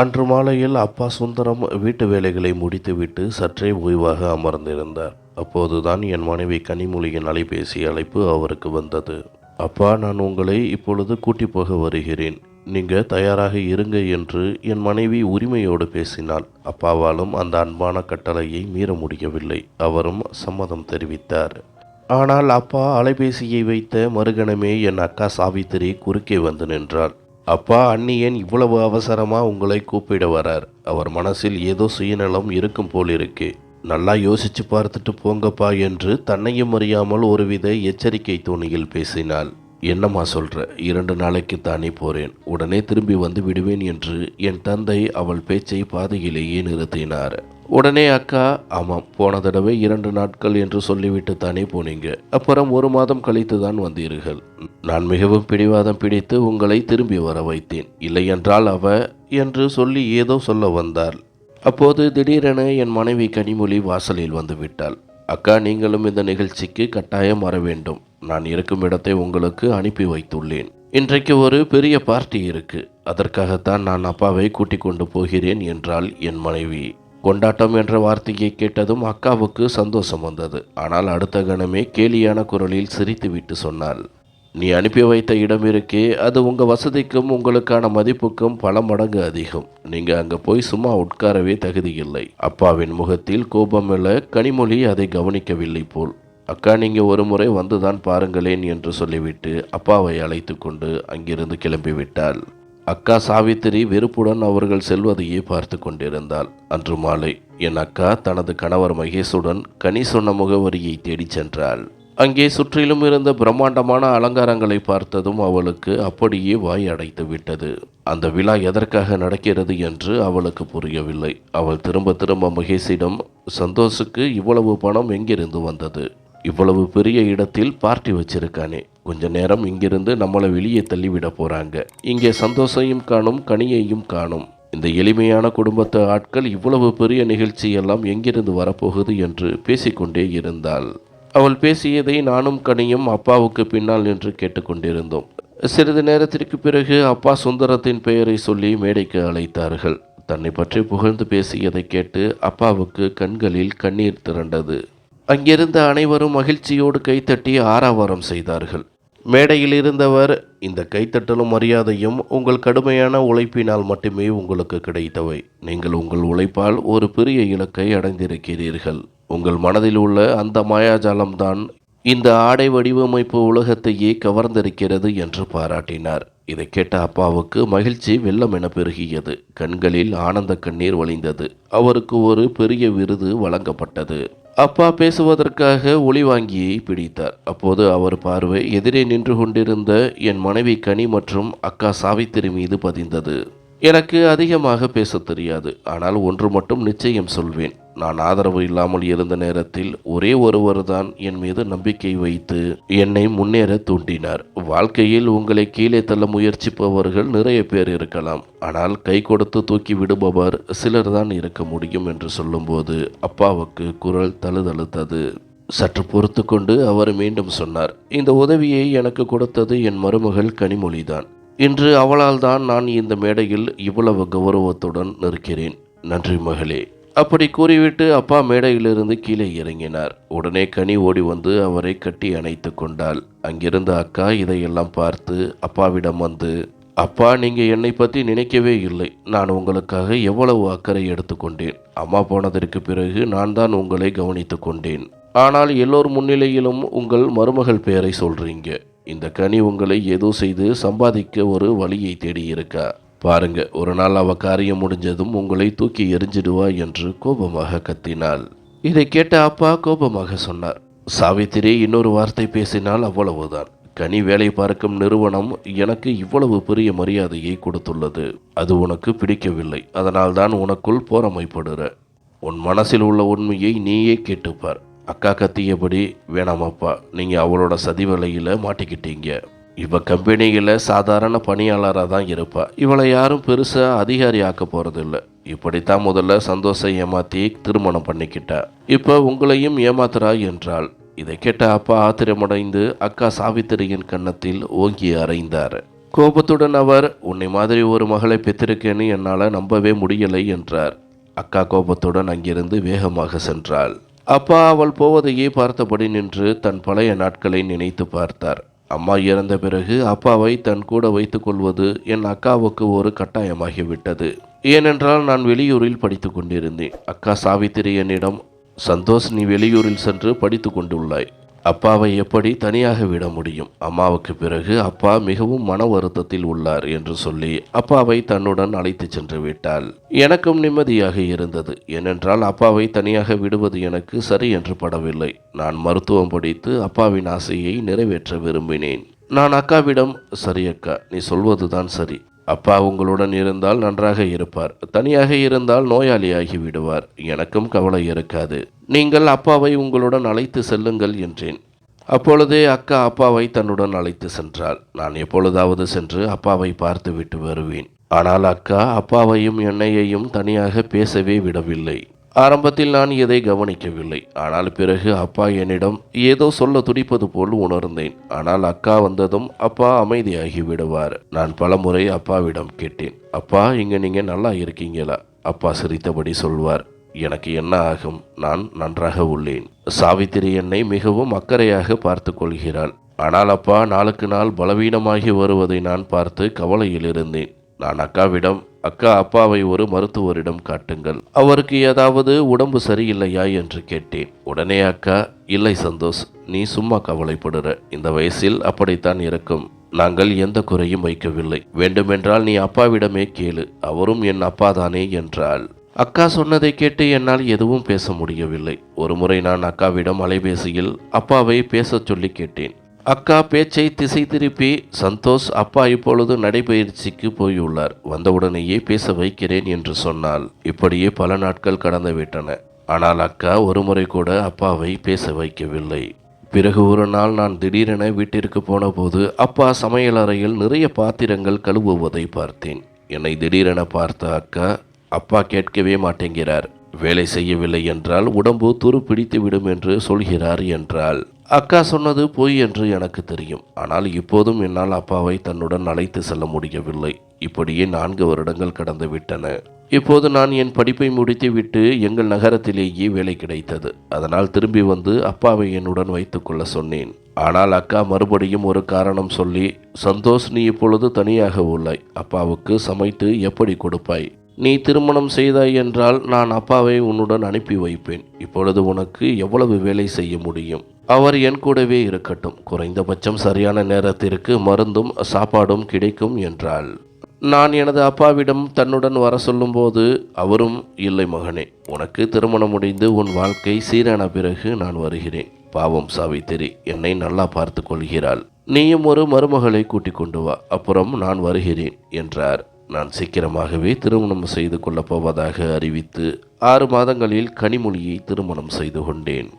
அன்று மாலையில் அப்பா சுந்தரம் வீட்டு வேலைகளை முடித்துவிட்டு சற்றே ஓய்வாக அமர்ந்திருந்தார். அப்போதுதான் என் மனைவி கனிமொழியின் அலைபேசி அழைப்பு அவருக்கு வந்தது. அப்பா நான் உங்களை இப்பொழுது கூட்டி போக வருகிறேன். நீங்க தயாராக இருங்க என்று என் மனைவி உரிமையோடு பேசினாள். அப்பாவாலும் அந்த அன்பான கட்டளையை மீற முடியவில்லை. அவரும் சம்மதம் தெரிவித்தார். ஆனால் அப்பா அலைபேசியை வைத்த மறுகணமே என் அக்கா சாவித்திரி குறுக்கே வந்து நின்றாள். அப்பா அண்ணி ஏன் இவ்வளவு அவசரமா உங்களை கூப்பிட வரார். அவர் மனசில் ஏதோ சுயநலம் இருக்கும் போலிருக்கு நல்லா யோசிச்சு பார்த்துட்டு போங்கப்பா என்று தன்னையும் அறியாமல் ஒருவித எச்சரிக்கை தோணியில் பேசினாள். என்னம்மா சொல்ற? இரண்டு நாளைக்கு தானே போறேன். உடனே திரும்பி வந்து விடுவேன் என்று என் தந்தை அவள் பேச்சை பாதையிலேயே நிறுத்தினார். உடனே அக்கா ஆமாம் போன தடவை இரண்டு நாட்கள் என்று சொல்லிவிட்டு தானே போனீங்க. அப்புறம் ஒரு மாதம் கழித்து தான் வந்தீர்கள். நான் மிகவும் பிடிவாதம் பிடித்து உங்களை திரும்பி வர வைத்தேன். இல்லையென்றால் அவ என்று சொல்லி ஏதோ சொல்ல வந்தாள் அப்போது திடீரென என் மனைவி கனிமொழி வாசலில் வந்துவிட்டாள் அக்கா நீங்களும் இந்த நிகழ்ச்சிக்கு கட்டாயம் வர வேண்டும். நான் இருக்கும் இடத்தை உங்களுக்கு அனுப்பி வைத்துள்ளேன். இன்றைக்கு ஒரு பெரிய பார்ட்டி இருக்கு. அதற்காகத்தான் நான் அப்பாவை கூட்டிக் கொண்டு போகிறேன் என்றாள் என் மனைவி. கொண்டாட்டம் என்ற வார்த்தையை கேட்டதும் அக்காவுக்கு சந்தோஷம் வந்தது. ஆனால் அடுத்த கணமே கேலியான குரலில் சிரித்துவிட்டு சொன்னாள். நீ அனுப்பி வைத்த இடம் இருக்கே. அது உங்கள் வசதிக்கும் உங்களுக்கான மதிப்புக்கும் பல மடங்கு அதிகம். நீங்கள் அங்கே போய் சும்மா உட்காரவே தகுதியில்லை. அப்பாவின் முகத்தில் கோபம் இல்லை கனிமொழி அதை கவனிக்கவில்லை போல். அக்கா நீங்கள் ஒரு முறை வந்துதான் பாருங்களேன் என்று சொல்லிவிட்டு அப்பாவை அழைத்து கொண்டு அங்கிருந்து கிளம்பிவிட்டாள். அக்கா சாவித்திரி வெறுப்புடன் அவர்கள் செல்வதையே பார்த்து கொண்டிருந்தாள். அன்று மாலை என் அக்கா தனது கணவர் மகேஷுடன் கனி சொன்ன முகவரியை தேடிச் சென்றாள். அங்கே சுற்றிலும் இருந்த பிரம்மாண்டமான அலங்காரங்களை பார்த்ததும் அவளுக்கு அப்படியே வாய் அடைத்து விட்டது. அந்த விழா எதற்காக நடக்கிறது என்று அவளுக்கு புரியவில்லை. அவள் திரும்ப திரும்ப மகேஷிடம் சந்தோஷுக்கு இவ்வளவு பணம் எங்கிருந்து வந்தது? இவ்வளவு பெரிய இடத்தில் பார்ட்டி வச்சிருக்கானே. கொஞ்ச நேரம் இங்கிருந்து நம்மளை வெளியே தள்ளிவிட போறாங்க. இங்கே சந்தோஷையும் காணும் கனியையும் காணும். இந்த எளிமையான குடும்பத்து ஆட்கள் இவ்வளவு பெரிய நிகழ்ச்சி எல்லாம் எங்கிருந்து வரப்போகுது என்று பேசிக்கொண்டே இருந்தாள். அவள் பேசியதை நானும் கனியும் அப்பாவுக்கு பின்னால் நின்று கேட்டுக்கொண்டிருந்தோம். சிறிது நேரத்திற்கு பிறகு அப்பா சுந்தரத்தின் பெயரை சொல்லி மேடைக்கு அழைத்தார்கள். தன்னை பற்றி புகழ்ந்து பேசியதை கேட்டு அப்பாவுக்கு கண்களில் கண்ணீர் திரண்டது. அங்கிருந்த அனைவரும் மகிழ்ச்சியோடு கைத்தட்டி ஆரவாரம் செய்தார்கள். மேடையில் இருந்தவர் இந்த கைத்தட்டலும் மரியாதையும் உங்கள் கடுமையான உழைப்பினால் மட்டுமே உங்களுக்கு கிடைத்தவை. நீங்கள் உங்கள் உழைப்பால் ஒரு பெரிய இலக்கை அடைந்திருக்கிறீர்கள். உங்கள் மனதில் உள்ள அந்த மாயாஜாலம்தான் இந்த ஆடை வடிவமைப்பு உலகத்தையே கவர்ந்திருக்கிறது என்று பாராட்டினார். இதை கேட்ட அப்பாவுக்கு மகிழ்ச்சி வெள்ளம் என பெருகியது. கண்களில் ஆனந்த கண்ணீர் வழிந்தது. அவருக்கு ஒரு பெரிய விருது வழங்கப்பட்டது. அப்பா பேசுவதற்காக ஒளி வாங்கியை பிடித்தார். அப்போது அவர் பார்வை எதிரே நின்று கொண்டிருந்த என் மனைவி கனி மற்றும் அக்கா சாவித்திரி மீது பதிந்தது. எனக்கு அதிகமாக பேசத் தெரியாது. ஆனால் ஒன்று மட்டும் நிச்சயம் சொல்வேன். நான் ஆதரவு இல்லாமல் இருந்த நேரத்தில் ஒரே ஒருவர் தான் என் மீது நம்பிக்கை வைத்து என்னை முன்னேற தூண்டினார். வாழ்க்கையில் உங்களை கீழே தள்ள முயற்சிப்பவர்கள் நிறைய பேர் இருக்கலாம். ஆனால் கை கொடுத்து தூக்கி விடுபவர் சிலர் தான் இருக்க முடியும் என்று சொல்லும்போது அப்பாவுக்கு குரல் தழுதழுத்தது. சற்று பொறுத்து கொண்டு அவர் மீண்டும் சொன்னார் இந்த உதவியை எனக்கு கொடுத்தது என் மருமகள் கனிமொழிதான். இன்று அவளால் தான் நான் இந்த மேடையில் இவ்வளவு கௌரவத்துடன் நிற்கிறேன். நன்றி மகளே. அப்படி கூறிவிட்டு அப்பா மேடையிலிருந்து கீழே இறங்கினார். உடனே கனி ஓடி வந்து அவரை கட்டி அணைத்து கொண்டாள். அங்கிருந்த அக்கா இதையெல்லாம் பார்த்து அப்பாவிடம் வந்து அப்பா நீங்கள் என்னை பற்றி நினைக்கவே இல்லை. நான் உங்களுக்காக எவ்வளவு அக்கறை எடுத்துக்கொண்டேன் அம்மா போனதற்கு பிறகு நான் தான் உங்களை கவனித்து கொண்டேன். ஆனால் எல்லோர் முன்னிலையிலும் உங்கள் மருமகள் பெயரை சொல்றீங்க. இந்த கனி உங்களை ஏதோ செய்து சம்பாதிக்க ஒரு வழியை தேடி இருக்கா பாருங்க ஒரு நாள் அவ காரியம் முடிஞ்சதும் உங்களை தூக்கி எரிஞ்சிடுவா என்று கோபமாக கத்தினாள். இதை கேட்ட அப்பா கோபமாக சொன்னார். சாவித்திரி இன்னொரு வார்த்தை பேசினால் அவ்வளவுதான். கனி வேலை பார்க்கும் நிறுவனம் எனக்கு இவ்வளவு பெரிய மரியாதையை கொடுத்துள்ளது. அது உனக்கு பிடிக்கவில்லை. அதனால்தான் உனக்குள் போரமைப்படுற. உன் மனசில் உள்ள உண்மையை நீயே கேட்டுப்பார். அக்கா கத்தியபடி வேணாமப்பா நீங்கள் அவளோட சதி வலையில் மாட்டிக்கிட்டீங்க. இப்போ கம்பெனியில் சாதாரண பணியாளராக தான் இருப்பாள் இவளை யாரும் பெருசாக அதிகாரி ஆக்க போகிறதில்ல இப்படித்தான் முதல்ல சந்தோஷம் ஏமாற்றி திருமணம் பண்ணிக்கிட்டா. இப்போ உங்களையும் ஏமாத்துறா என்றாள். இதை கேட்ட அப்பா ஆத்திரமடைந்து அக்கா சாவித்திரியின் கன்னத்தில் ஓங்கி அறைந்தார். கோபத்துடன் அவர் உன்னை மாதிரி ஒரு மகளை பெற்றிருக்கேன்னு என்னால் நம்பவே முடியலை என்றார். அக்கா கோபத்துடன் அங்கிருந்து வேகமாக சென்றாள். அப்பா அவள் போவதையே பார்த்தபடி நின்று தன் பழைய நாட்களை நினைத்து பார்த்தார். அம்மா இறந்த பிறகு அப்பாவை தன் கூட வைத்துக்கொள்வது என் அக்காவுக்கு ஒரு கட்டாயமாகிவிட்டது. ஏனென்றால் நான் வெளியூரில் படித்து கொண்டிருந்தேன். அக்கா சாவித்திரி என்னிடம் சந்தோஷ் நீ வெளியூரில் சென்று படித்து கொண்டுள்ளாய். அப்பாவை எப்படி தனியாக விட முடியும்? அம்மாவுக்கு பிறகு அப்பா மிகவும் மன வருத்தத்தில் உள்ளார் என்று சொல்லி அப்பாவை தன்னுடன் அழைத்து சென்று விட்டாள். எனக்கும் நிம்மதியாக இருந்தது. ஏனென்றால் அப்பாவை தனியாக விடுவது எனக்கு சரி என்று படவில்லை. நான் மருத்துவம் படித்து அப்பாவின் ஆசையை நிறைவேற்ற விரும்பினேன். நான் அக்காவிடம் சரி அக்கா நீ சொல்வதுதான் சரி. அப்பா உங்களுடன் இருந்தால் நன்றாக இருப்பார். தனியாக இருந்தால் நோயாளியாகி விடுவார். எனக்கும் கவலை இருக்காது. நீங்கள் அப்பாவை உங்களுடன் அழைத்து செல்லுங்கள் என்றேன். அப்பொழுதே அக்கா அப்பாவை தன்னுடன் அழைத்து சென்றாள். நான் எப்பொழுதாவது சென்று அப்பாவை பார்த்துவிட்டு வருவேன். ஆனால் அக்கா அப்பாவையும் என்னையையும் தனியாக பேசவே விடவில்லை. ஆரம்பத்தில் நான் இதை கவனிக்கவில்லை. ஆனால் பிறகு அப்பா என்னிடம் ஏதோ சொல்ல துடிப்பது போல் உணர்ந்தேன். ஆனால் அக்கா வந்ததும் அப்பா அமைதியாகி விடுவார். நான் பலமுறை அப்பாவிடம் கேட்டேன். அப்பா இங்க நீங்க நல்லா இருக்கீங்களா? அப்பா சிரித்தபடி சொல்வார். எனக்கு என்ன ஆகும்? நான் நன்றாக உள்ளேன். சாவித்திரி என்னை மிகவும் அக்கறையாக பார்த்து கொள்கிறாள். ஆனால் அப்பா நாளுக்கு நாள் பலவீனமாகி வருவதை நான் பார்த்து கவலையில் இருந்தேன். நான் அக்காவிடம் அக்கா அப்பாவை ஒரு மருத்துவரிடம் காட்டுங்கள். அவருக்கு ஏதாவது உடம்பு சரியில்லையா என்று கேட்டேன். உடனே அக்கா இல்லை சந்தோஷ் நீ சும்மா கவலைப்படுற. இந்த வயசில் அப்படித்தான் இருக்கும். நாங்கள் எந்த குறையும் வைக்கவில்லை. வேண்டுமென்றால் நீ அப்பாவிடமே கேளு. அவரும் என் அப்பாதானே என்றாள். அக்கா சொன்னதை கேட்டு என்னால் எதுவும் பேச முடியவில்லை. ஒருமுறை நான் அக்காவிடம் அலைபேசியில் அப்பாவை பேசச் சொல்லி கேட்டேன். அக்கா பேச்சை திசை திருப்பி சந்தோஷ் அப்பா இப்பொழுது நடைபயிற்சிக்கு போயுள்ளார். வந்தவுடனேயே பேச வைக்கிறேன் என்று சொன்னாள். இப்படியே பல நாட்கள் கடந்து விட்டன. ஆனால் அக்கா ஒருமுறை கூட அப்பாவை பேச வைக்கவில்லை. பிறகு ஒரு நாள் நான் திடீரென வீட்டிற்கு போனபோது அப்பா சமையலறையில் நிறைய பாத்திரங்கள் கழுவுவதை பார்த்தேன். என்னை திடீரென பார்த்த அக்கா அப்பா கேட்கவே மாட்டேங்கிறார். வேலை செய்யவில்லை என்றால் உடம்பு துரு பிடித்து விடும் என்று சொல்கிறார் என்றால் அக்கா சொன்னது பொய் என்று எனக்கு தெரியும். ஆனால் இப்போதும் என்னால் அப்பாவை தன்னுடன் அழைத்து செல்ல முடியவில்லை. இப்படியே நான்கு வருடங்கள் கடந்து விட்டன. இப்போது நான் என் படிப்பை முடித்துவிட்டு எங்கள் நகரத்திலேயே வேலை கிடைத்தது. அதனால் திரும்பி வந்து அப்பாவை என்னுடன் வைத்துக்கொள்ள சொன்னேன். ஆனால் அக்கா மறுபடியும் ஒரு காரணம் சொல்லி சந்தோஷ் நீ இப்பொழுது தனியாக உள்ளாய். அப்பாவுக்கு சமைத்து எப்படி கொடுப்பாய்? நீ திருமணம் செய்தாய் என்றால் நான் அப்பாவை உன்னுடன் அனுப்பி வைப்பேன். இப்பொழுது உனக்கு எவ்வளவு வேலை செய்ய முடியும்? அவர் என் கூடவே இருக்கட்டும். குறைந்தபட்சம் சரியான நேரத்திற்கு மருந்தும் சாப்பாடும் கிடைக்கும் என்றாள். நான் எனது அப்பாவிடம் தன்னுடன் வர சொல்லும்போது அவரும் இல்லை மகனே உனக்கு திருமணம் முடிந்து உன் வாழ்க்கை சீரான பிறகு நான் வருகிறேன். பாவம் சாவித்திரி என்னை நல்லா பார்த்து கொள்கிறாள். நீயும் ஒரு மருமகளை கூட்டிக் கொண்டு வா அப்புறம் நான் வருகிறேன் என்றார். நான் சீக்கிரமாகவே திருமணம் செய்து கொள்ளப் போவதாக அறிவித்து ஆறு மாதங்களில் கனிமொழியை திருமணம் செய்து கொண்டேன்.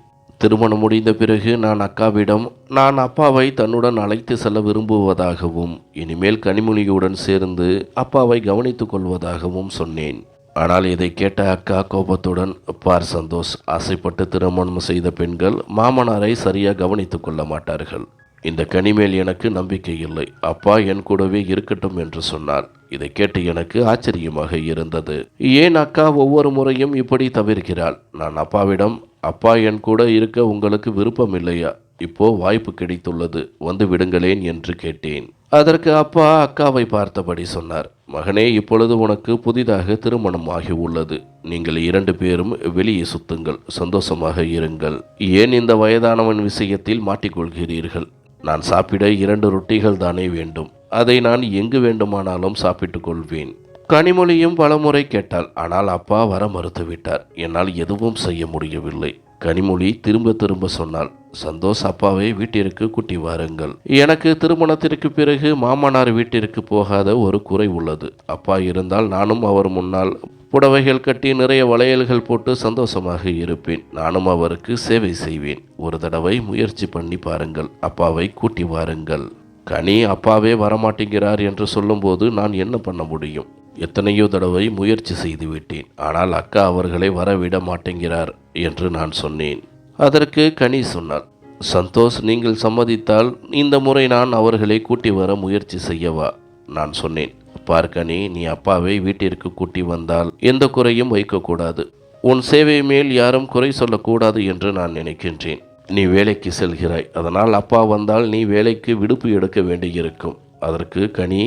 திருமணம் முடிந்த பிறகு நான் அக்காவிடம் நான் அப்பாவை தன்னுடன் அழைத்து செல்ல விரும்புவதாகவும் இனிமேல் கனிமொழியுடன் சேர்ந்து அப்பாவை கவனித்துக் கொள்வதாகவும் சொன்னேன். ஆனால் இதை கேட்ட அக்கா கோபத்துடன் பார் சந்தோஷ் ஆசைப்பட்டு திருமணம் செய்த பெண்கள் மாமனாரை சரியாக கவனித்துக் கொள்ள மாட்டார்கள். இந்த கனிமேல் எனக்கு நம்பிக்கை இல்லை. அப்பா என் கூடவே இருக்கட்டும் என்று சொன்னார். இதை கேட்டு எனக்கு ஆச்சரியமாக இருந்தது. ஏன் அக்கா ஒவ்வொரு முறையும் இப்படி தவிர்க்கிறாள்? நான் அப்பாவிடம் அப்பா என் கூட இருக்க உங்களுக்கு விருப்பம் இல்லையா? இப்போ வாய்ப்பு கிடைத்துள்ளது. வந்து விடுங்களேன் என்று கேட்டேன். அதற்கு அப்பா அக்காவை பார்த்தபடி சொன்னார். மகனே இப்பொழுது உனக்கு புதிதாக திருமணம் ஆகி உள்ளது. நீங்கள் இரண்டு பேரும் வெளியே சுத்துங்கள். சந்தோஷமாக இருங்கள். ஏன் இந்த வயதானவன் விஷயத்தில் மாட்டிக்கொள்கிறீர்கள்? நான் சாப்பிட இரண்டு ரொட்டிகள் தானே வேண்டும். அதை நான் எங்கு வேண்டுமானாலும் சாப்பிட்டுக் கொள்வேன் கனிமொழியும் பலமுறை கேட்டாள். ஆனால் அப்பா வர மறுத்துவிட்டார். என்னால் எதுவும் செய்ய முடியவில்லை. கனிமொழி திரும்ப திரும்ப சொன்னாள். சந்தோஷ் அப்பாவை வீட்டிற்கு கூட்டி வாருங்கள். எனக்கு திருமணத்திற்கு பிறகு மாமனார் வீட்டிற்கு போகாத ஒரு குறை உள்ளது. அப்பா இருந்தால் நானும் அவர் முன்னால் புடவைகள் கட்டி நிறைய வளையல்கள் போட்டு சந்தோஷமாக இருப்பேன். நானும் அவருக்கு சேவை செய்வேன். ஒரு தடவை முயற்சி பண்ணி பாருங்கள். அப்பாவை கூட்டி வாருங்கள். கனி அப்பாவே வரமாட்டேங்கிறார் என்று சொல்லும்போது நான் என்ன பண்ண முடியும்? எத்தனையோ தடவை முயற்சி செய்து விட்டேன். ஆனால் அக்கா அவர்களை வரவிட மாட்டேங்கிறார் என்று நான் சொன்னேன். அதற்கு கனி சொன்னார் சந்தோஷ் நீங்கள் சம்மதித்தால் இந்த முறை நான் அவர்களை கூட்டி வர முயற்சி செய்யவா? நான் சொன்னேன் பார்க்கனி நீ அப்பாவை வீட்டிற்கு கூட்டி வந்தால் எந்த குறையும் வைக்கக்கூடாது. உன் சேவை மேல் யாரும் குறை சொல்லக்கூடாது என்று நான் நினைக்கின்றேன். நீ வேலைக்கு செல்கிறாய். அதனால் அப்பா வந்தால் நீ வேலைக்கு விடுப்பு எடுக்க வேண்டியிருக்கும். அதற்கு கனி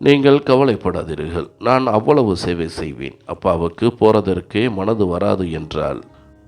நீங்கள் கவலைப்படாதீர்கள். நான் அவ்வளவு சேவை செய்வேன். அப்பாவுக்கு போறதற்கே மனது வராது என்றால்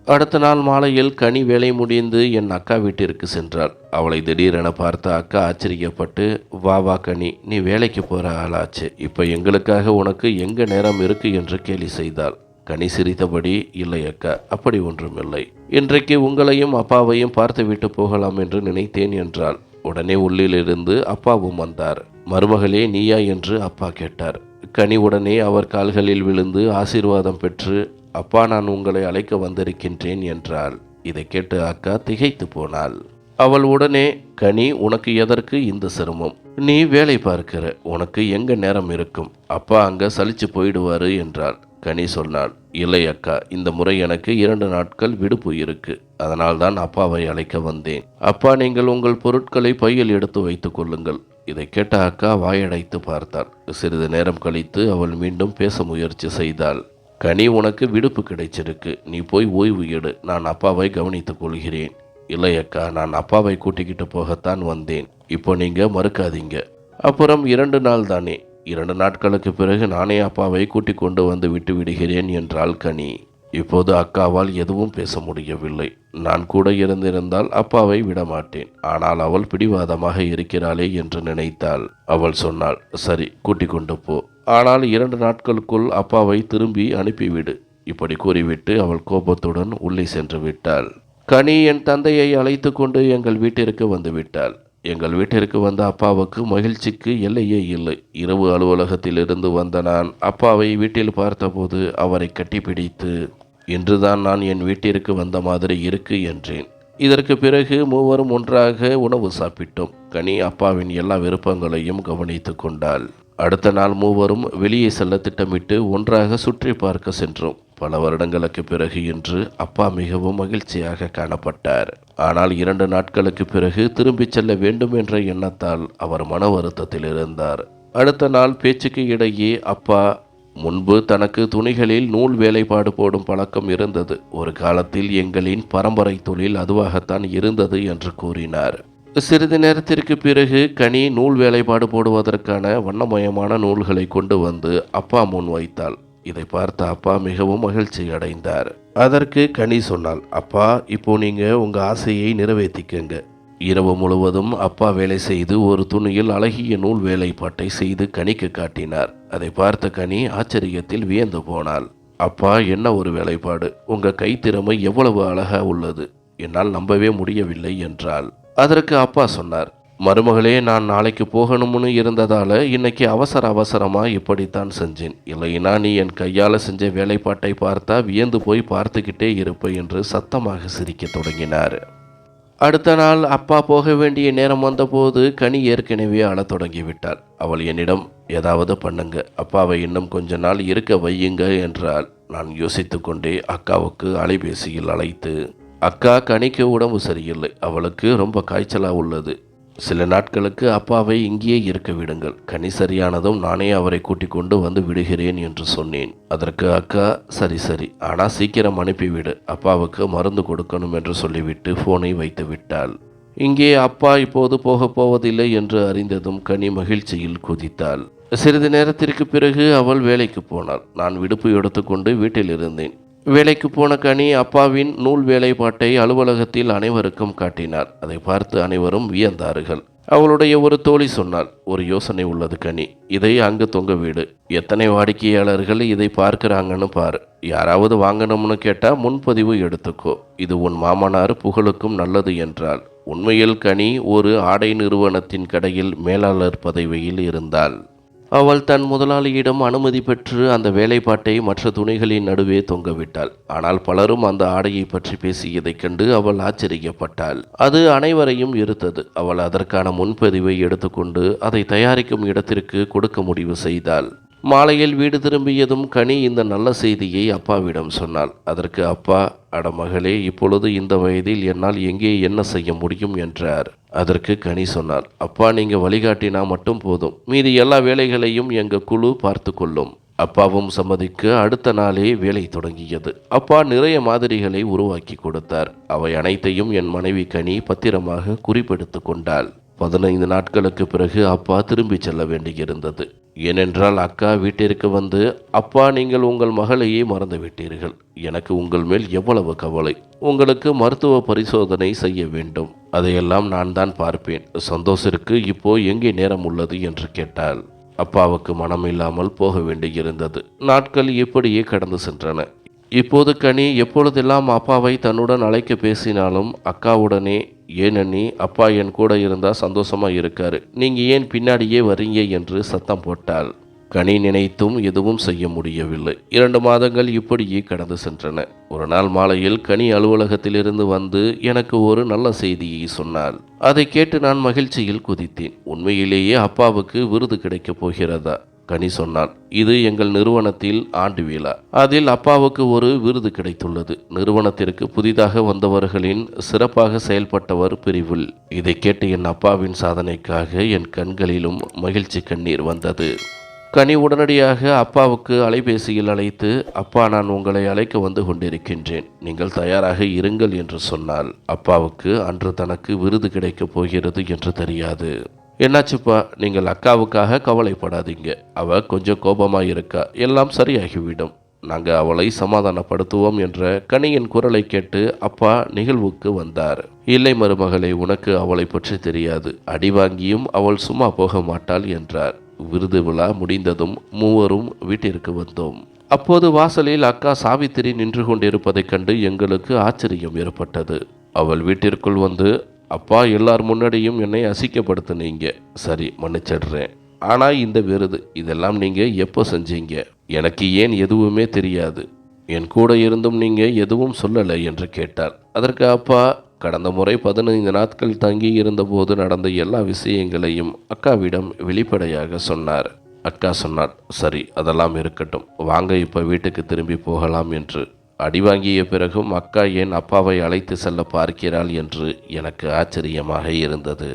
அடுத்த நாள் மாலையில் கனி வேலை முடிந்து என் அக்கா வீட்டிற்கு சென்றாள். அவளை திடீரென பார்த்த அக்கா ஆச்சரியப்பட்டு வா வா கனி நீ வேலைக்கு போற ஆளாச்சு. இப்போ எங்களுக்காக உனக்கு எங்க நேரம் இருக்கு? என்று கேலி செய்தாள். கனி சிரித்தபடி இல்லை அக்கா அப்படி ஒன்றுமில்லை. இன்றைக்கு உங்களையும் அப்பாவையும் பார்த்துவிட்டு போகலாம் என்று நினைத்தேன் என்றாள். உடனே உள்ளிலிருந்து அப்பாவும் வந்தார். மருமகளே நீயா என்று அப்பா கேட்டார். கனி உடனே அவர் கால்களில் விழுந்து ஆசீர்வாதம் பெற்று அப்பா நான் உங்களை அழைக்க வந்திருக்கின்றேன் என்றாள் இதை கேட்டு அக்கா திகைத்து போனாள். அவள் உடனே கனி உனக்கு எதற்கு இந்த சிரமம்? நீ வேலை பார்க்கிற உனக்கு எங்க நேரம் இருக்கும்? அப்பா அங்க சலிச்சு போயிடுவாரு என்றாள். கனி சொன்னாள் இல்லை அக்கா இந்த முறை எனக்கு இரண்டு நாட்கள் விடுப்பு இருக்கு. அதனால் தான் அப்பாவை அழைக்க வந்தேன். அப்பா நீங்கள் உங்கள் பொருட்களை பையில் எடுத்து வைத்துக் கொள்ளுங்கள். இதை கேட்ட அக்கா வாயடைத்து பார்த்தாள். சிறிது நேரம் கழித்து அவள் மீண்டும் பேச முயற்சி செய்தாள். கனி உனக்கு விடுப்பு கிடைச்சிருக்கு. நீ போய் ஓய்வு எடு. நான் அப்பாவை கவனித்துக் கொள்கிறேன். இல்லை அக்கா நான் அப்பாவை கூட்டிக்கிட்டு போகத்தான் வந்தேன். இப்போ நீங்க மறுக்காதீங்க. அப்புறம் இரண்டு நாள் தானே. இரண்டு நாட்களுக்கு பிறகு நானே அப்பாவை கூட்டிக் கொண்டு வந்து விட்டு விடுகிறேன் என்றாள் கனி. இப்போது அக்காவால் எதுவும் பேச முடியவில்லை. நான் கூட இருந்திருந்தால் அப்பாவை விடமாட்டேன். ஆனால் அவள் பிடிவாதமாக இருக்கிறாளே என்று நினைத்தாள். அவள் சொன்னாள் சரி கூட்டிக் கொண்டு போ. ஆனால் இரண்டு நாட்களுக்குள் அப்பாவை திரும்பி அனுப்பிவிடு. இப்படி கூறிவிட்டு அவள் கோபத்துடன் உள்ளே சென்று விட்டாள். கனி என் தந்தையை அழைத்து கொண்டு எங்கள் வீட்டிற்கு வந்துவிட்டாள் எங்கள் வீட்டிற்கு வந்த அப்பாவுக்கு மகிழ்ச்சிக்கு எல்லையே இல்லை. இரவு அலுவலகத்திலிருந்து வந்த நான் அப்பாவை வீட்டில் பார்த்தபோது அவரை கட்டிப்பிடித்து இன்றுதான் நான் என் வீட்டிற்கு வந்த மாதிரி இருக்கு என்றேன். இதற்கு பிறகு மூவரும் ஒன்றாக உணவு சாப்பிட்டோம். கனி அப்பாவின் எல்லா விருப்பங்களையும் கவனித்து கொண்டாள். அடுத்த நாள் மூவரும் வெளியே செல்ல திட்டமிட்டு ஒன்றாக சுற்றி பார்க்க சென்றோம். பல வருடங்களுக்கு பிறகு இன்று அப்பா மிகவும் மகிழ்ச்சியாக காணப்பட்டார். ஆனால் இரண்டு நாட்களுக்கு பிறகு திரும்பிச் செல்ல வேண்டும் என்ற எண்ணத்தால் அவர் மன வருத்தத்தில் இருந்தார். அடுத்த நாள் பேச்சுக்கு இடையே அப்பா முன்பு தனக்கு துணிகளில் நூல் வேலைப்பாடு போடும் பழக்கம் இருந்தது. ஒரு காலத்தில் எங்களின் பரம்பரை தொழில் அதுவாகத்தான் இருந்தது என்று கூறினார். சிறிது நேரத்திற்கு பிறகு கனி நூல் வேலைப்பாடு போடுவதற்கான வண்ணமயமான நூல்களை கொண்டு வந்து அப்பா முன் வைத்தாள் இதை பார்த்த அப்பா மிகவும் மகிழ்ச்சி அடைந்தார். அதற்கு கனி சொன்னாள் அப்பா இப்போ நீங்க உங்க ஆசையை நிறைவேற்றிக்கங்க. இரவு முழுவதும் அப்பா வேலை செய்து ஒரு துணியில் அழகிய நூல் வேலைப்பாட்டை செய்து கனிக்கு காட்டினார். அதை பார்த்த கனி ஆச்சரியத்தில் வியந்து போனாள். அப்பா என்ன ஒரு வேலைப்பாடு? உங்க கைத்திறமை எவ்வளவு அழகா உள்ளது. என்னால் நம்பவே முடியவில்லை என்றாள். அதற்கு அப்பா சொன்னார் மருமகளே நான் நாளைக்கு போகணும்னு இருந்ததால் இன்னைக்கு அவசர அவசரமாக இப்படித்தான் செஞ்சேன். இல்லைனா நீ என் கையால் செஞ்ச வேலைப்பாட்டை பார்த்தா வியந்து போய் பார்த்துக்கிட்டே இருப்ப என்று சத்தமாக சிரிக்க தொடங்கினார். அடுத்த நாள் அப்பா போக வேண்டிய நேரம் வந்தபோது கனி ஏற்கனவே அழத் தொடங்கிவிட்டார் அவள் என்னிடம் ஏதாவது பண்ணுங்க அப்பாவை இன்னும் கொஞ்ச நாள் இருக்க வையுங்க என்றால் நான் யோசித்து கொண்டே அக்காவுக்கு அலைபேசியில் அழைத்து அக்கா கனிக்கு உடம்பு சரியில்லை. அவளுக்கு ரொம்ப காய்ச்சலாக உள்ளது. சில நாட்களுக்கு அப்பாவை இங்கேயே இருக்க விடுங்கள். கனி சரியானதும் நானே அவரை கூட்டிக் கொண்டு வந்து விடுகிறேன் என்று சொன்னேன். அதற்கு அக்கா சரி சரி. ஆனால் சீக்கிரம் அனுப்பிவிடு அப்பாவுக்கு மருந்து கொடுக்கணும் என்று சொல்லிவிட்டு போனை வைத்து விட்டாள். இங்கே அப்பா இப்போது போகப் போவதில்லை என்று அறிந்ததும் கனி மகிழ்ச்சியில் குதித்தாள். சிறிது நேரத்திற்கு பிறகு அவள் வேலைக்கு போனாள். நான் விடுப்பு எடுத்துக்கொண்டு வீட்டில் இருந்தேன். வேலைக்கு போன கனி அப்பாவின் நூல் வேலைப்பாட்டை அலுவலகத்தில் அனைவருக்கும் காட்டினார். அதை பார்த்து அனைவரும் வியந்தார்கள். அவளுடைய ஒரு தோழி சொன்னாள் ஒரு யோசனை உள்ளது கனி. இதை அங்கு தொங்க வீடு. எத்தனை வாடிக்கையாளர்கள் இதை பார்க்குறாங்கன்னு பாரு. யாராவது வாங்கணும்னு கேட்டா முன்பதிவு எடுத்துக்கோ. இது உன் மாமனார் புகழுக்கும் நல்லது என்றாள். உண்மையில் கனி ஒரு ஆடை நிறுவனத்தின் கடையில் மேலாளர் பதவியில் இருந்தாள். அவள் தன் முதலாளியிடம் அனுமதி பெற்று அந்த வேலைப்பாட்டை மற்ற துணிகளின் நடுவே தொங்கவிட்டாள். ஆனால் பலரும் அந்த ஆடையை பற்றி பேசியதைக் கண்டு அவள் ஆச்சரியப்பட்டாள். அது அனைவரையும் இருத்தது அவள் அதற்கான முன்பதிவை எடுத்துக்கொண்டு அதை தயாரிக்கும் இடத்திற்கு கொடுக்க முடிவு செய்தாள். மாலையில் வீடு திரும்பியதும் கனி இந்த நல்ல செய்தியை அப்பாவிடம் சொன்னாள். அதற்கு அப்பா அட மகளே இப்பொழுது இந்த வயதில் என்னால் எங்கே என்ன செய்ய முடியும்? என்றார். அதற்கு கனி சொன்னாள் அப்பா நீங்கள் வழிகாட்டினா மட்டும் போதும். மீதி எல்லா வேலைகளையும் எங்கள் குழு பார்த்து கொள்ளும். அப்பாவும் சம்மதிக்க அடுத்த நாளே வேலை தொடங்கியது. அப்பா நிறைய மாதிரிகளை உருவாக்கி கொடுத்தார். அவை அனைத்தையும் என் மனைவி கனி பத்திரமாக குறிப்பெடுத்து கொண்டாள். பதினைந்து நாட்களுக்கு பிறகு அப்பா திரும்பி செல்ல வேண்டியிருந்தது. ஏனென்றால் அக்கா வீட்டிற்கு வந்து அப்பா நீங்கள் உங்கள் மகளையே மறந்து விட்டீர்கள் எனக்கு உங்கள் மேல் எவ்வளவு கவலை. உங்களுக்கு மருத்துவ பரிசோதனை செய்ய வேண்டும். அதையெல்லாம் நான் தான் பார்ப்பேன். சந்தோஷிற்கு இப்போ எங்கே நேரம் உள்ளது? என்று கேட்டாள். அப்பாவுக்கு மனம் இல்லாமல் போக வேண்டியிருந்தது. நாட்கள் இப்படியே கடந்து சென்றன. இப்போது கனி எப்பொழுதெல்லாம் அப்பாவை தன்னுடன் அழைக்க பேசினாலும் அக்காவுடனே ஏனெனி அப்பா என் கூட இருந்தால் சந்தோஷமாக இருக்கார். நீங்கள் ஏன் பின்னாடியே வரீங்க என்று சத்தம் போட்டாள். கனி நினைத்தும் எதுவும் செய்ய முடியவில்லை. இரண்டு மாதங்கள் இப்படியே கடந்து சென்றன. ஒரு நாள் மாலையில் கனி அலுவலகத்திலிருந்து வந்து எனக்கு ஒரு நல்ல செய்தியை சொன்னாள். அதை கேட்டு நான் மகிழ்ச்சியில் குதித்தேன். உண்மையிலேயே அப்பாவுக்கு விருது கிடைக்கப் போகிறதா? கனி சொன்னான் இது எங்கள் நிறுவனத்தில் ஆண்டு விழா. அதில் அப்பாவுக்கு ஒரு விருது கிடைத்துள்ளது. நிறுவனத்திற்கு புதிதாக வந்தவர்களின் சிறப்பாக செயல்பட்டவர் பிரிவில். இதை கேட்டு என் அப்பாவின் சாதனைக்காக என் கண்களிலும் மகிழ்ச்சி கண்ணீர் வந்தது. கனி உடனடியாக அப்பாவுக்கு அலைபேசியில் அழைத்து அப்பா நான் உங்களை அழைக்க வந்து கொண்டிருக்கின்றேன். நீங்கள் தயாராக இருங்கள் என்று சொன்னால் அப்பாவுக்கு அன்று தனக்கு விருது கிடைக்கப் போகிறது என்று தெரியாது. என்னாச்சுப்பா? நீங்கள் அக்காவுக்காக கவலைப்படாதீங்க. அவ கொஞ்சம் கோபமாக இருக்கா. எல்லாம் சரியாகிவிடும். நாங்கள் அவளை சமாதானப்படுத்துவோம் என்ற கனியின் குரலை கேட்டு அப்பா நிகழ்வுக்கு வந்தார். இல்லை மருமகளை உனக்கு அவளை பற்றி தெரியாது. அடி வாங்கியும் அவள் சும்மா போக மாட்டாள் என்றார். விருது விழா முடிந்ததும் மூவரும் வீட்டிற்கு வந்தோம். அப்போது வாசலில் அக்கா சாவித்திரி நின்று கொண்டிருப்பதைக் கண்டு எங்களுக்கு ஆச்சரியம் ஏற்பட்டது. அவள் வீட்டிற்குள் வந்து அப்பா எல்லார் முன்னாடியும் என்னை அசிக்கப்படுத்தினீங்க சரி மன்னிச்சிடுறேன். ஆனால் இந்த விருது இதெல்லாம் நீங்கள் எப்போ செஞ்சீங்க? எனக்கு ஏன் எதுவுமே தெரியாது. என் கூட இருந்தும் நீங்கள் எதுவும் சொல்லலை என்று கேட்டார். அதற்கு அப்பா கடந்த முறை பதினைந்து நாட்கள் தங்கி இருந்தபோது நடந்த எல்லா விஷயங்களையும் அக்காவிடம் வெளிப்படையாக சொன்னார். அக்கா சொன்னார் சரி அதெல்லாம் இருக்கட்டும். வாங்க இப்போ வீட்டுக்கு திரும்பி போகலாம் என்று. அடி வாங்கிய பிறகும் அக்கா ஏன் அப்பாவை அழைத்து செல்ல பார்க்கிறாள் என்று எனக்கு ஆச்சரியமாக இருந்தது.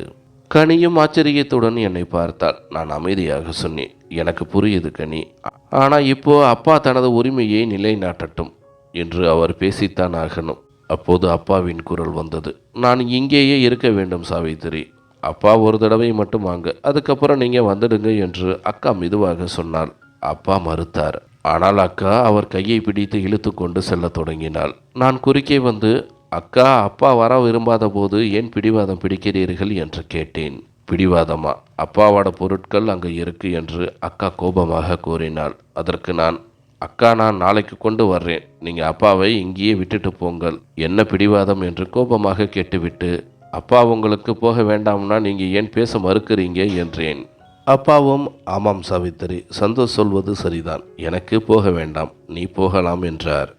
கனியும் ஆச்சரியத்துடன் என்னை பார்த்தாள். நான் அமைதியாக சொன்னேன். எனக்கு புரியுது கனி. ஆனால் இப்போ அப்பா தனது உரிமையை நிலைநாட்டட்டும் என்று அவர் பேசித்தான் ஆகணும். அப்போது அப்பாவின் குரல் வந்தது. நான் இங்கேயே இருக்க வேண்டும் சாவித்திரி. அப்பா ஒரு தடவை மட்டும் வாங்க. அதுக்கப்புறம் நீங்கள் வந்துடுங்க என்று அக்கா மெதுவாக சொன்னாள். அப்பா மறுத்தார். ஆனால் அக்கா அவர் கையை பிடித்து இழுத்து கொண்டு செல்ல தொடங்கினாள். நான் குறுக்கே வந்து அக்கா அப்பா வர விரும்பாத போது ஏன் பிடிவாதம் பிடிக்கிறீர்கள்? என்று கேட்டேன். பிடிவாதமா? அப்பாவோட பொருட்கள் அங்கே இருக்கு என்று அக்கா கோபமாக கூறினாள். அதற்கு நான் அக்கா நான் நாளைக்கு கொண்டு வர்றேன். நீங்கள் அப்பாவை இங்கேயே விட்டுட்டு போங்கள். என்ன பிடிவாதம்? என்று கோபமாக கேட்டுவிட்டு அப்பா உங்களுக்கு போக வேண்டாம்னா நீங்கள் ஏன் பேச மறுக்கிறீங்க? என்றேன். அப்பாவும் ஆமாம் சாவித்திரி சந்தோஷ் சொல்வது சரிதான். எனக்கு போக வேண்டாம் நீ போகலாம் என்றார்.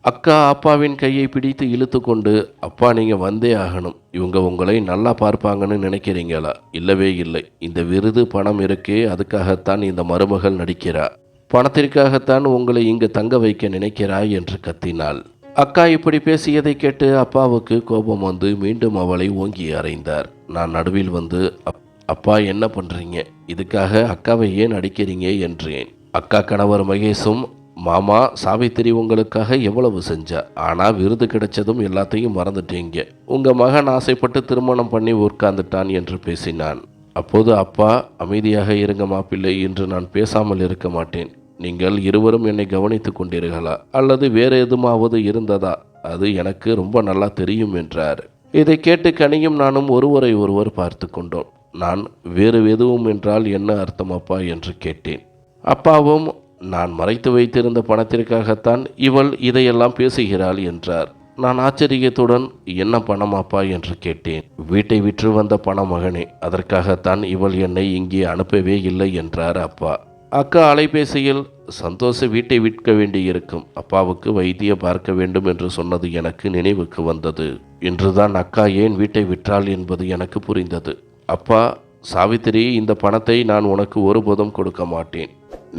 அக்கா அப்பாவின் கையை பிடித்து இழுத்து கொண்டு அப்பா நீங்கள் வந்தே ஆகணும் இவங்க உங்களை நல்லா பார்ப்பாங்கன்னு நினைக்கிறீங்களா? இல்லவே இல்லை இந்த விருது பணம் இருக்கே அதுக்காகத்தான் இந்த மருமகள் நடிக்கிறா. பணத்திற்காகத்தான் உங்களை இங்கு தங்க வைக்க நினைக்கிறாய் என்று கத்தினாள். அக்கா இப்படி பேசியதை கேட்டு அப்பாவுக்கு கோபம் வந்து மீண்டும் அவளை ஓங்கி அறைந்தார். நான் நடுவில் வந்து "அப்- அப்பா என்ன பண்ணுறீங்க இதுக்காக அக்காவை ஏன் அடிக்கிறீங்க? என்றேன். அக்கா கணவர் மகேஷும் மாமா சாவித்திரி உங்களுக்காக எவ்வளவு செஞ்சா? ஆனால் விருது கிடைச்சதும் எல்லாத்தையும் மறந்துட்டீங்க. உங்கள் மகன் ஆசைப்பட்டு திருமணம் பண்ணி உட்கார்ந்துட்டான் என்று பேசினான். அப்போது அப்பா அமைதியாக இருங்க மாப்பிள்ளை என்று நான் பேசாமல் இருக்க மாட்டேன். நீங்கள் இருவரும் என்னை கவனித்துக் கொண்டீர்களா? அல்லது வேறு எதுமாவது இருந்ததா? அது எனக்கு ரொம்ப நல்லா தெரியும் என்றார். இதை கேட்டு கனியும் நானும் ஒருவரை ஒருவர் பார்த்து கொண்டோம். நான் வேறு எதுவும் என்றால் என்ன அர்த்தம் அப்பா என்று கேட்டேன். அப்பாவும் நான் மறைத்து வைத்திருந்த பணத்திற்காகத்தான் இவள் இதையெல்லாம் பேசுகிறாள் என்றார். நான் ஆச்சரியத்துடன் என்ன பணம் அப்பா என்று கேட்டேன். வீட்டை விற்று வந்த பண மகனே அதற்காகத்தான் இவள் என்னை இங்கே அனுப்பவே இல்லை என்றார் அப்பா. அக்கா அலைபேசியில் சந்தோஷ வீட்டை விற்க வேண்டியிருக்கும் அப்பாவுக்கு வைத்தியம் பார்க்க வேண்டும் என்று சொன்னது எனக்கு நினைவுக்கு வந்தது. இன்றுதான் அக்கா ஏன் வீட்டை விற்றாள் என்பது எனக்கு புரிந்தது. அப்பா சாவித்திரி இந்த பணத்தை நான் உனக்கு ஒருபோதும் கொடுக்க மாட்டேன்.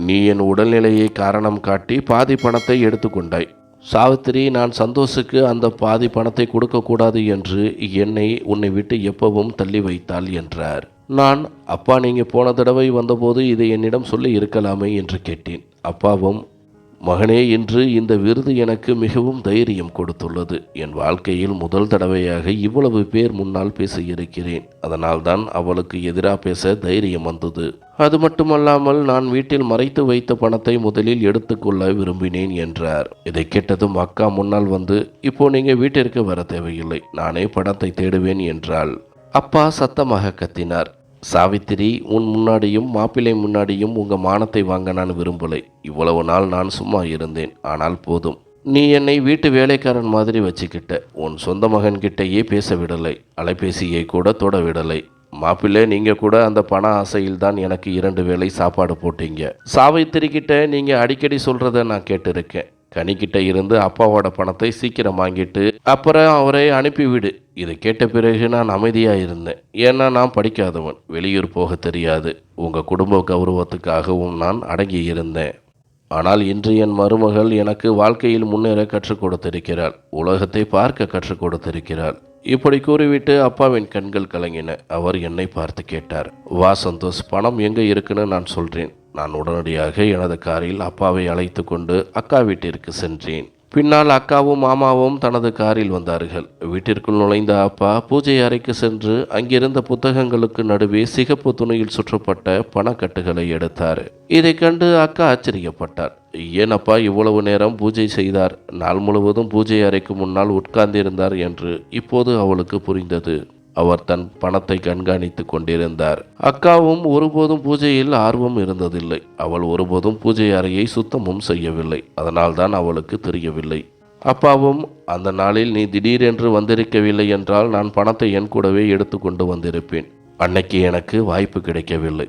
நீ என் உடல்நிலையை காரணம் காட்டி பாதி பணத்தை எடுத்துக்கொண்டாய் சாவித்திரி நான் சந்தோஷுக்கு அந்த பாதி பணத்தை கொடுக்கக்கூடாது என்று என்னை உன்னை விட்டு எப்பவும் தள்ளி வைத்தாள் என்றார். நான் அப்பா நீங்கள் போன தடவை வந்தபோது இதை என்னிடம் சொல்லி இருக்கலாமே என்று கேட்டேன். அப்பாவும் மகனே இன்று இந்த விருது எனக்கு மிகவும் தைரியம் கொடுத்துள்ளது. என் வாழ்க்கையில் முதல் தடவையாக இவ்வளவு பேர் முன்னால் பேசியிருக்கிறேன். அதனால்தான் அவளுக்கு எதிராக பேச தைரியம் வந்தது. அது மட்டுமல்லாமல் நான் வீட்டில் மறைத்து வைத்த பணத்தை முதலில் எடுத்துக்கொள்ள விரும்பினேன் என்றார். இதை கேட்டதும் அக்கா முன்னால் வந்து இப்போ நீங்க வீட்டிற்கு வர தேவையில்லை. நானே பணத்தை தேடுவேன் என்றாள். அப்பா சத்தமாக கத்தினார். சாவித்திரி உன் முன்னாடியும் மாப்பிள்ளை முன்னாடியும் உங்க மானத்தை வாங்க நான் விரும்பலை. இவ்வளவு நாள் நான் சும்மா இருந்தேன். ஆனால் போதும். நீ என்னை வீட்டு வேலைக்காரன் மாதிரி வச்சுக்கிட்ட. உன் சொந்த மகன்கிட்டயே பேச விடலை. அலைபேசியை கூட தொட விடலை. மாப்பிள்ளை நீங்க கூட அந்த பண ஆசையில் தான் எனக்கு இரண்டு வேளை சாப்பாடு போட்டீங்க. சாவித்திரி கிட்ட நீங்க அடிக்கடி சொல்கிறத நான் கேட்டிருக்கேன். கனிக்கிட்ட இருந்து அப்பாவோட பணத்தை சீக்கிரம் வாங்கிட்டு அப்புறம் அவரை அனுப்பிவிடு. இதை கேட்ட பிறகு நான் அமைதியாக இருந்தேன். ஏன்னா நான் படிக்காதவன். வெளியூர் போக தெரியாது. உங்கள் குடும்ப கௌரவத்துக்காகவும் நான் அடங்கி இருந்தேன். ஆனால் இன்று என் மருமகள் எனக்கு வாழ்க்கையில் முன்னேற கற்றுக் கொடுத்திருக்கிறாள். உலகத்தை பார்க்க கற்றுக் கொடுத்திருக்கிறாள். இப்படி கூறிவிட்டு அப்பாவின் கண்கள் கலங்கின. அவர் என்னை பார்த்து கேட்டார். வா சந்தோஷ் பணம் எங்கே இருக்குன்னு நான் சொல்கிறேன் நான் உடனடியாக எனது காரில் அப்பாவை அழைத்து கொண்டு அக்கா வீட்டிற்கு சென்றேன். பின்னால் அக்காவும் மாமாவும் தனது காரில் வந்தார்கள். வீட்டிற்குள் நுழைந்த அப்பா பூஜை அறைக்கு சென்று அங்கிருந்த புத்தகங்களுக்கு நடுவே சிகப்பு துணியில் சுற்றப்பட்ட பணக்கட்டுகளை எடுத்தார். இதை கண்டு அக்கா ஆச்சரியப்பட்டார். ஏன் அப்பா இவ்வளவு நேரம் பூஜை செய்தார். நாள் முழுவதும் பூஜை அறைக்கு முன்னால் உட்கார்ந்திருந்தார் என்று இப்போது அவளுக்கு புரிந்தது. அவர் தன் பணத்தை கண்காணித்து கொண்டிருந்தார். அக்காவும் ஒருபோதும் பூஜையில் ஆர்வம் இருந்ததில்லை. அவள் ஒருபோதும் பூஜை அறையை சுத்தமும் செய்யவில்லை. அதனால்தான் அவளுக்கு தெரியவில்லை. அப்பாவும் அந்த நாளில் நீ திடீரென்று வந்திருக்கவில்லை என்றால் நான் பணத்தை என் கூடவே எடுத்துக்கொண்டு வந்திருப்பேன். அன்னைக்கு எனக்கு வாய்ப்பு கிடைக்கவில்லை.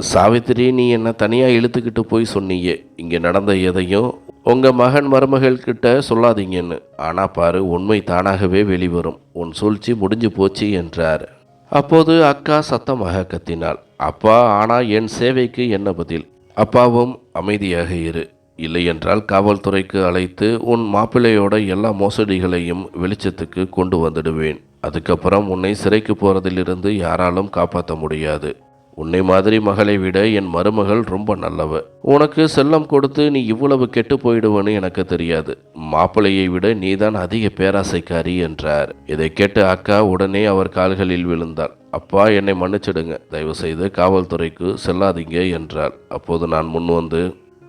சாவித்திரி நீ என்னை தனியாக இழுத்துக்கிட்டு போய் சொன்னியே. இங்கே நடந்த எதையும் உங்கள் மகன் மருமகள்கிட்ட சொல்லாதீங்கன்னு. ஆனால் பாரு உண்மை தானாகவே வெளிவரும். உன் சூழ்ச்சி முடிஞ்சு போச்சு என்றார். அப்போது அக்கா சத்தமாக கத்தினாள். அப்பா ஆனால் என் சேவைக்கு என்ன பதில்? அப்பாவும் அமைதியாக இரு. இல்லையென்றால் காவல்துறைக்கு அழைத்து உன் மாப்பிள்ளையோட எல்லா மோசடிகளையும் வெளிச்சத்துக்கு கொண்டு வந்துடுவேன். அதுக்கப்புறம் உன்னை சிறைக்கு போறதிலிருந்து யாராலும் காப்பாற்ற முடியாது. உன்னை மாதிரி மகளை விட என் மருமகள் ரொம்ப நல்லவ. உனக்கு செல்லம் கொடுத்து நீ இவ்வளவு கெட்டு போயிடுவன்னு எனக்கு தெரியாது. மாப்பிள்ளையை விட நீதான் அதிக பேராசைக்காரி என்றார். இதை கேட்டு அக்கா உடனே அவர் கால்களில் விழுந்தாள். அப்பா என்னை மன்னிச்சிடுங்க. தயவு செய்து காவல்துறைக்கு செல்லாதீங்க என்றாள். அப்போது நான் முன் வந்து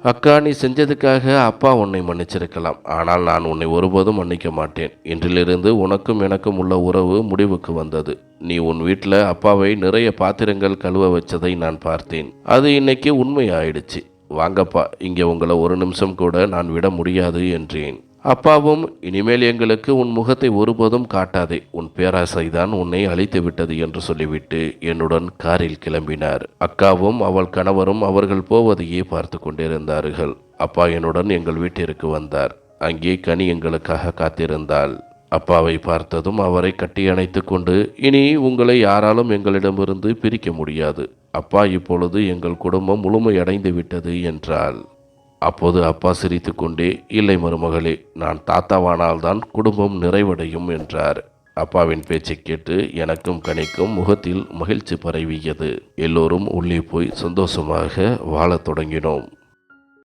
அக்கா நீ செஞ்சதுக்காக அப்பா உன்னை மன்னிச்சிருக்கலாம். ஆனால் நான் உன்னை ஒருபோதும் மன்னிக்க மாட்டேன். இன்றிலிருந்து உனக்கும் எனக்கும் உள்ள உறவு முடிவுக்கு வந்தது. நீ உன் வீட்டில் அப்பாவை நிறைய பாத்திரங்கள் கழுவ வச்சதை நான் பார்த்தேன். அது இன்னைக்கு உண்மை ஆயிடுச்சு வாங்கப்பா இங்கே உங்களை ஒரு நிமிஷம் கூட நான் விட முடியாது என்றேன். அப்பாவும் இனிமேல் எங்களுக்கு உன் முகத்தை ஒருபோதும் காட்டாதே. உன் பேராசைதான் உன்னை அழித்து விட்டது என்று சொல்லிவிட்டு என்னுடன் காரில் கிளம்பினார். அக்காவும் அவள் கணவரும் அவர்கள் போவதையே பார்த்து கொண்டிருந்தார்கள். அப்பா என்னுடன் எங்கள் வீட்டிற்கு வந்தார். அங்கே கனி எங்களுக்காக காத்திருந்தாள். அப்பாவை பார்த்ததும் அவரை கட்டி அணைத்து கொண்டு இனி உங்களை யாராலும் எங்களிடமிருந்து பிரிக்க முடியாது. அப்பா இப்பொழுது எங்கள் குடும்பம் முழுமையடைந்து விட்டது என்றாள். அப்போது அப்பா சிரித்துக்கொண்டே இல்லை மருமகளே நான் தாத்தாவானால்தான் குடும்பம் நிறைவடையும் என்றார். அப்பாவின் பேச்சை கேட்டு எனக்கும் கனிக்கும் முகத்தில் மகிழ்ச்சி பரவியது. எல்லோரும் உள்ளே போய் சந்தோஷமாக வாழத் தொடங்கினோம்.